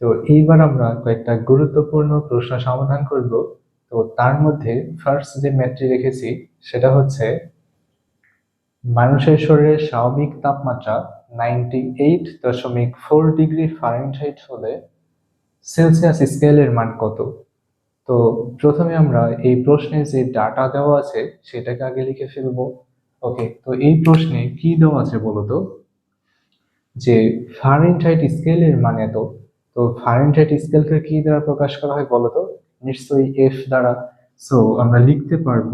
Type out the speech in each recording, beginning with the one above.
তো এইবার আমরা কয়েকটা গুরুত্বপূর্ণ প্রশ্ন সমাধান করব। তো তার মধ্যে ফার্স্ট যে ম্যাথটি রেখেছি, সেটা হচ্ছে মানুষের শরীরের স্বাভাবিক তাপমাত্রা নাইনটি এইট দশমিক ফোর ডিগ্রি ফারেনহাইট হলে সেলসিয়াস স্কেলের মান কত? তো প্রথমে আমরা এই প্রশ্নে যে ডাটা দেওয়া আছে, সেটাকে আগে লিখে ফেলব। ওকে তো এই প্রশ্নে কি দেওয়া আছে বলতো? যে ফারেনহাইট স্কেলের মান এত তো ফারেনহাইট স্কেলকে কি দ্বারা প্রকাশ করা হয় বলতো নিশ্চয়ই এফ দ্বারা। সো আমরা লিখতে পারব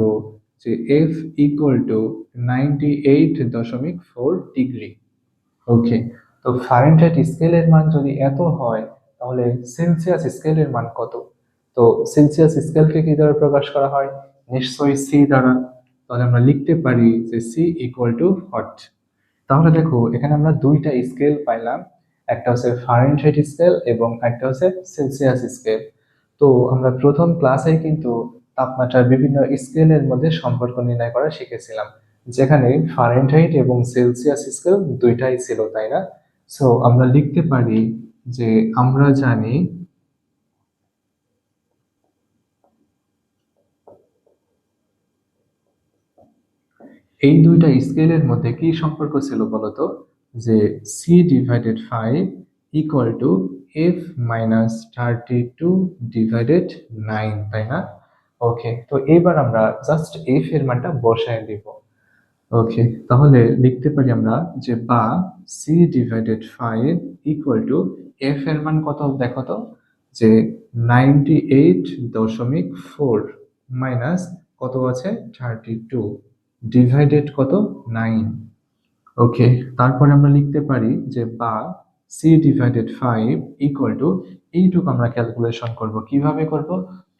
যে F equal to ninety eight দশমিক ফোর ডিগ্রি ওকে তো ফারেনহাইট স্কেলের মান যদি এত হয়, তাহলে সেলসিয়াস স্কেলের মান কত? তো সেলসিয়াস স্কেলকে কি দ্বারা প্রকাশ করা হয়? নিশ্চয়ই সি দ্বারা। তাহলে আমরা লিখতে পারি যে সি ইকুয়াল টু হট তাহলে দেখো, এখানে আমরা দুইটা স্কেল পাইলাম। একটা হচ্ছে ফারেনহাইট স্কেল এবং একটা হচ্ছে সেলসিয়াস স্কেল তো আমরা প্রথম ক্লাসে কিন্তু তাপমাত্রার বিভিন্ন স্কেলের মধ্যে সম্পর্ক নির্ণয় করা শিখেছিলাম, যেখানে ফারেনহাইট এবং সেলসিয়াস স্কেল দুইটাই ছিল, তাই না? সো আমরা লিখতে পারি যে আমরা জানি এই দুইটা স্কেলের মধ্যে কি সম্পর্ক ছিল বলতো? যে C divided five equal to F minus thirty two divided nine তাই না? ওকে তো এবার আমরা জাস্ট এফ এর মানটা বসায় দিব ওকে তাহলে লিখতে পারি আমরা যে বা C divided five equal to F এর মান কত, দেখো তো? যে নাইনটি এইট দশমিক ফোর মাইনাস কত আছে? থার্টি টু ডিভাইডেড কত? নাইন ওকে তারপরে আমরা লিখতে পারি যে বা C divided five equal to এইটুকু আমরা ক্যালকুলেশন করব। কীভাবে করব?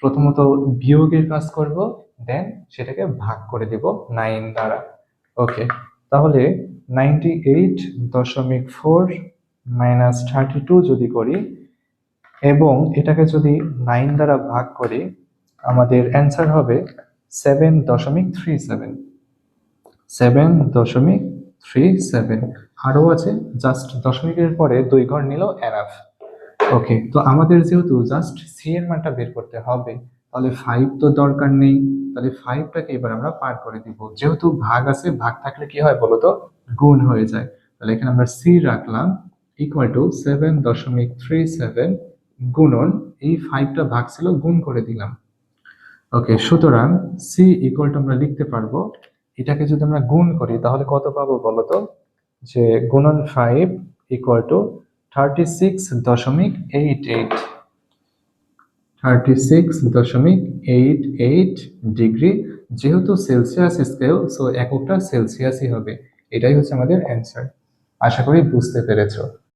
প্রথমত বিয়োগের কাজ করব দেন সেটাকে ভাগ করে দিব নাইন দ্বারা। ওকে তাহলে নাইনটি এইট দশমিক ফোর মাইনাস থার্টি টু যদি করি, এবং এটাকে যদি নাইন দ্বারা ভাগ করি, আমাদের অ্যান্সার হবে সেভেন দশমিক থ্রি সেভেন সেভেন দশমিক থ্রি সেভেন আরও আছে। জাস্ট দশমিকের পরে দুই ঘর নিল এনাফ ওকে তো আমাদের যেহেতু জাস্ট সি এর মানটা বের করতে হবে, তাহলে ফাইভ তো দরকার নেই। তাহলে ফাইভটাকে এবার আমরা পার করে দিব। যেহেতু ভাগ আছে, ভাগ থাকলে কি হয় বলো তো? গুণ হয়ে যায়। তাহলে এখানে আমরা সি রাখলাম ইকুয়াল টু সেভেন দশমিক থ্রি সেভেন গুণন, এই ফাইভটা ভাগ ছিল, গুণ করে দিলাম। ওকে সুতরাং সি ইকুয়াল টু আমরা লিখতে পারব এটাকে যদি আমরা গুণ করি, তাহলে কত পাবো বলো তো যে গুণন five equal to thirty six দশমিক এইট এইট থার্টি সিক্স দশমিক এইট এইট ডিগ্রি যেহেতু সেলসিয়াস স্কেল সো এককটা সেলসিয়াসই হবে। এটাই হচ্ছে আমাদের অ্যান্সার আশা করি বুঝতে পেরেছ।